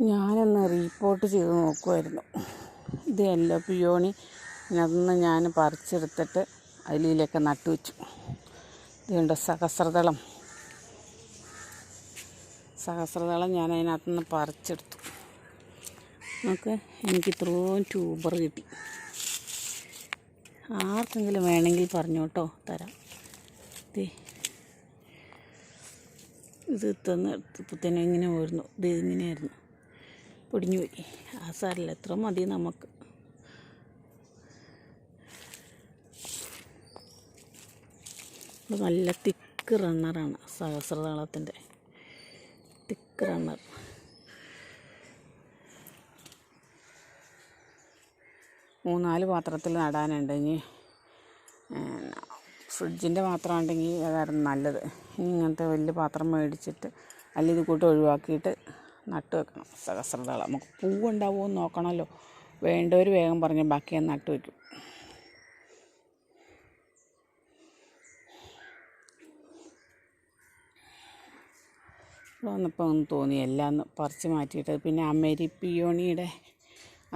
ഞാനൊന്ന് റീപ്പോർട്ട് ചെയ്ത് നോക്കുമായിരുന്നു ഇത് എല്ലാ പിയോണി. അതിനകത്തുനിന്ന് ഞാൻ പറിച്ചെടുത്തിട്ട് അതിലൊക്കെ നട്ടു വെച്ചു. ഇതുണ്ട് സഹസ്രദളം. സഹസ്രദളം ഞാൻ അതിനകത്തുനിന്ന് പറിച്ചെടുത്തു. നമുക്ക് എനിക്ക് ഇത്രയും ട്യൂബർ കിട്ടി. ആർക്കെങ്കിലും വേണമെങ്കിൽ പറഞ്ഞു കേട്ടോ തരാം. ഇത് തന്നെ ഇങ്ങനെ ഓരുന്നു ഇത് ഇങ്ങനെയായിരുന്നു. പൊടിഞ്ഞു പോയി ആ സാരില്ല എത്ര മതി നമുക്ക്. നല്ല തിക്ക് റണ്ണറാണ് സഹസ്രതാളത്തിന്റെ തിക്ക് റണ്ണർ. മൂന്നാൽ പാത്രത്തിൽ നടാനുണ്ട്. ഇനി ഫ്രിഡ്ജിന്റെ പാത്രം ഉണ്ടെങ്കിൽ അതായിരുന്നു നല്ലത്. ഇനി ഇങ്ങനത്തെ വലിയ പാത്രം മേടിച്ചിട്ട് അല്ലെങ്കിൽ ഇത് കൂട്ട് ഒഴിവാക്കിയിട്ട് നട്ട് വെക്കണം. സഹസ്രദളം നമുക്ക് പൂവുണ്ടാവുമോ എന്ന് നോക്കണമല്ലോ. വേണ്ടവർ വേഗം പറഞ്ഞ് ബാക്കി ഞാൻ നട്ട് വയ്ക്കും വന്നപ്പോൾ ഒന്ന് തോന്നി എല്ലാം ഒന്ന് പറിച്ച് മാറ്റിയിട്ട് പിന്നെ അമേരി പിയോണിയുടെ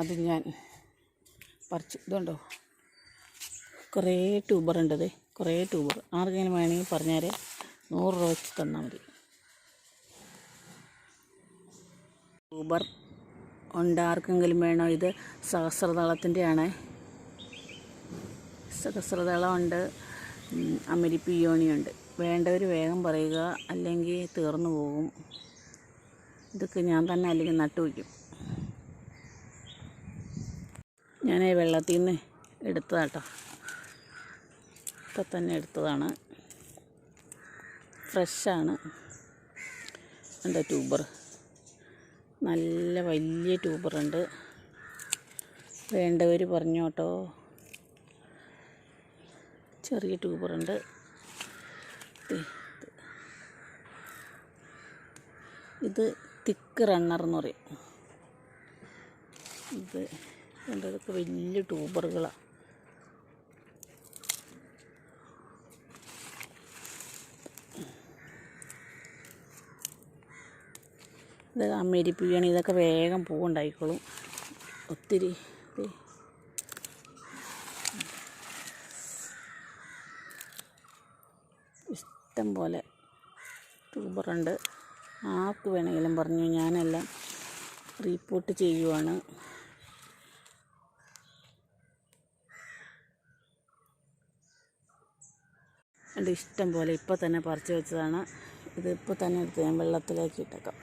അത് ഞാൻ പറിച്ചു ഇതുണ്ടോ? കുറേ ട്യൂബർ ഉണ്ടത് കുറേ ട്യൂബർ. ആർക്കെങ്കിലും വേണമെങ്കിൽ പറഞ്ഞാൽ നൂറ് രൂപ വെച്ച് തന്നാൽ മതി. ട്യൂബർ ഉണ്ട് ആർക്കെങ്കിലും വേണോ? ഇത് സഹസ്രതളത്തിന്റെയാണ് ആണ് സഹസ്രദളം ഉണ്ട് വേണ്ടവർ വേഗം പറയുക അല്ലെങ്കിൽ തീർന്നു പോകും. ഇതൊക്കെ ഞാൻ തന്നെ അല്ലെങ്കിൽ നട്ടു വയ്ക്കും. ഞാൻ വെള്ളത്തിൽ നിന്ന് എടുത്തതാട്ടോ. ഇപ്പം തന്നെ എടുത്തതാണ്. ഫ്രഷാണ്. എന്റെ ട്യൂബർ? നല്ല വലിയ ട്യൂബറുണ്ട്. വേണ്ടവർ പറഞ്ഞോട്ടോ. ചെറിയ ട്യൂബറുണ്ട്. ഇത്. തിക്ക് റണ്ണർ എന്ന് പറയും. ഇത് വേണ്ടതൊക്കെ വലിയ ട്യൂബറുകളാണ് ഇത് അമ്മേരിപ്പിക്കുകയാണ് ഇതൊക്കെ വേഗം പൂവുണ്ടായിക്കോളും. ഒത്തിരി. ഇഷ്ടം പോലെ ട്യൂബറുണ്ട് ആർക്ക് വേണമെങ്കിലും പറഞ്ഞു. ഞാനെല്ലാം റീപ്പോർട്ട് ചെയ്യുവാണ്. ഇഷ്ടം പോലെ ഇപ്പോൾ തന്നെ പറിച്ചു വെച്ചതാണ്. ഇതിപ്പോൾ തന്നെ എടുത്ത് ഞാൻ വെള്ളത്തിലേക്ക് ഇട്ടേക്കാം.